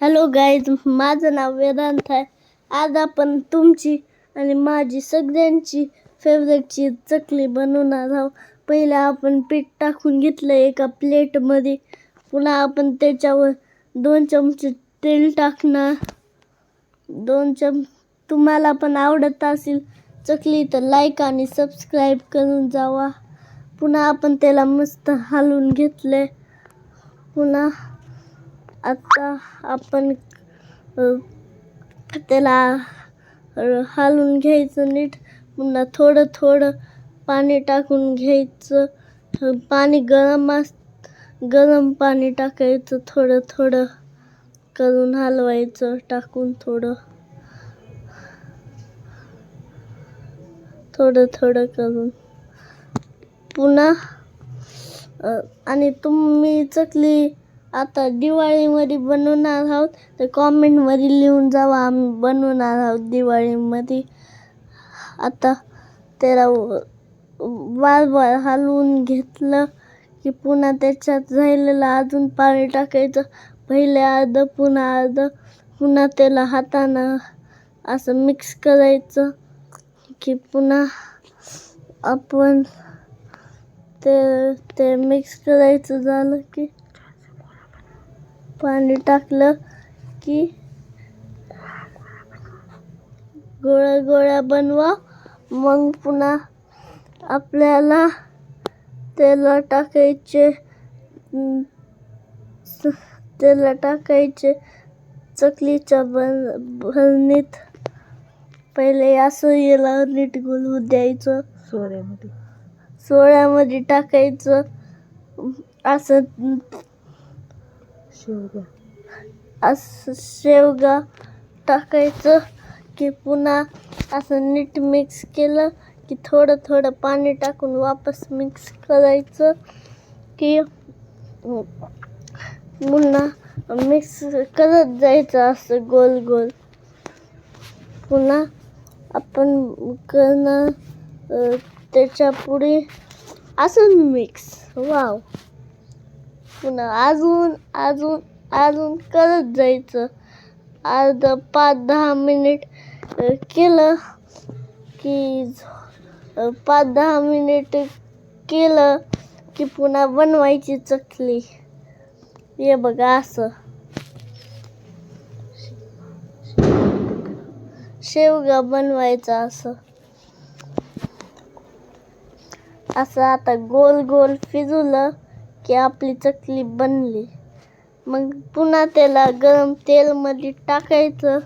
Hello guys माझं नाव वेदांत आहे. आज आपण तुमची आणि माझी सगळ्यांची फेवरेटची चकली बनवणार आहोत. पहिले आपण पीठ टाकून घेतलं एका प्लेटमध्ये पुन्हा आपण त्याच्यावर दोन चमचे तेल टाकणार. दोन चम तुम्हाला पण आवडत असेल चकली तर लाईक आणि सबस्क्राईब करून जावा. पुन्हा आपण त्याला मस्त हलवून घेतले पुन्हा आता आपण त्याला हालून घ्यायचं नीट. पुन्हा थोडं थोडं पाणी टाकून घ्यायचं. पाणी गरम अस गरम पाणी टाकायचं. थोडं थोडं करून हलवायचं टाकून थोडं. थोडं थोडं करून. पुन्हा आणि तुम्ही चकली आता दिवाळीमध्ये बनवणार आहोत. तर कॉमेंटमध्ये लिहून जावा आम्ही बनवणार आहोत दिवाळीमध्ये. आता त्याला बार बार हलवून घेतलं की पुन्हा त्याच्यात राहिलेलं अजून पाणी टाकायचं. पहिले अर्धं पुन्हा अर्धं पुन्हा त्याला हातानं असं मिक्स करायचं की पुन्हा आपण ते ते मिक्स करायचं झालं की पाणी टाकलं की गोळ्या गोळ्या बनवा. मग पुन्हा आपल्याला त्याला टाकायचे. त्याला टाकायचे. चकलीच्या बन भरणीत पहिले असं याला नीट गुलू द्यायचं. सोऱ्यामध्ये. सोळ्यामध्ये टाकायचं. असं शेवगा असं शेवगा टाकायचं की पुन्हा असं नीट मिक्स केलं की थोडं थोडं पाणी टाकून वापस मिक्स करायचं की पुन्हा मिक्स करत जायचं असं गोल गोल. पुन्हा आपण करणं त्याच्या पुढे असं मिक्स वाव पुन्हा अजून अजून अजून करत जायचं. अर्ध पाच दहा मिनिट केलं की पाच दहा मिनिट केलं की पुन्हा बनवायची चकली. हे बघा असं. शेवगा बनवायचा असं. असं आता गोल गोल फिजवलं की आपली चकली बनली. मग पुन्हा त्याला गरम तेलमध्ये टाकायचं.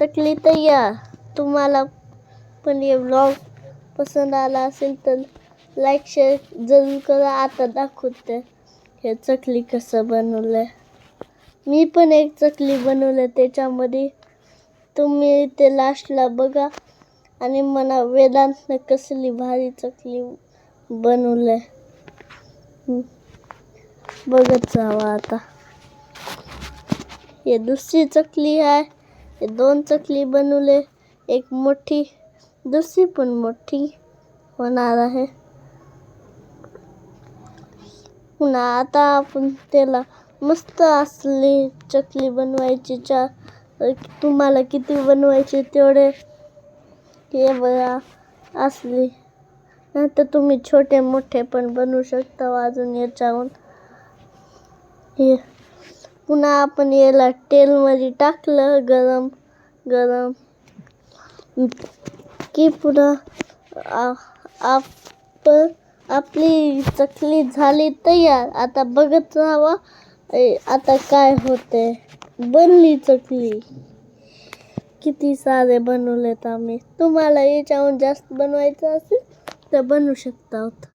चकली तयार. तुम्हाला पण हे ब्लॉग पसंत आला असेल तर लाईक शेअर जरूर करा. आता दाखवते हे चकली कसं बनवलं मी पण एक चकली बनवलं त्याच्यामध्ये. तुम्ही ते लास्टला बघा. आणि मला वेदांतनं कसली भारी चकली बनवलं आहे बघत जावा आता. हे दुसरी चकली आहे. हे दोन चकली बनवले. एक मोठी दुसरी पण मोठी होणार आहे. पुन्हा आता आपण त्याला मस्त असली चकली बनवायची. चा तुम्हाला किती बनवायचे तेवढे. हे बघा असली. नाहीतर तुम्ही छोटे मोठे पण बनवू शकता अजून याच्याहून हे पुन्हा आपण याला तेलमध्ये टाकलं गरम गरम. की पुन्हा आपण आप आपली चकली झाली तयार. आता बघत राहावा आता काय होते बनली चकली. किती सारे बनवलेत आम्ही. तुम्हाला याच्याहून जास्त बनवायचं असेल तर बनवू शकता.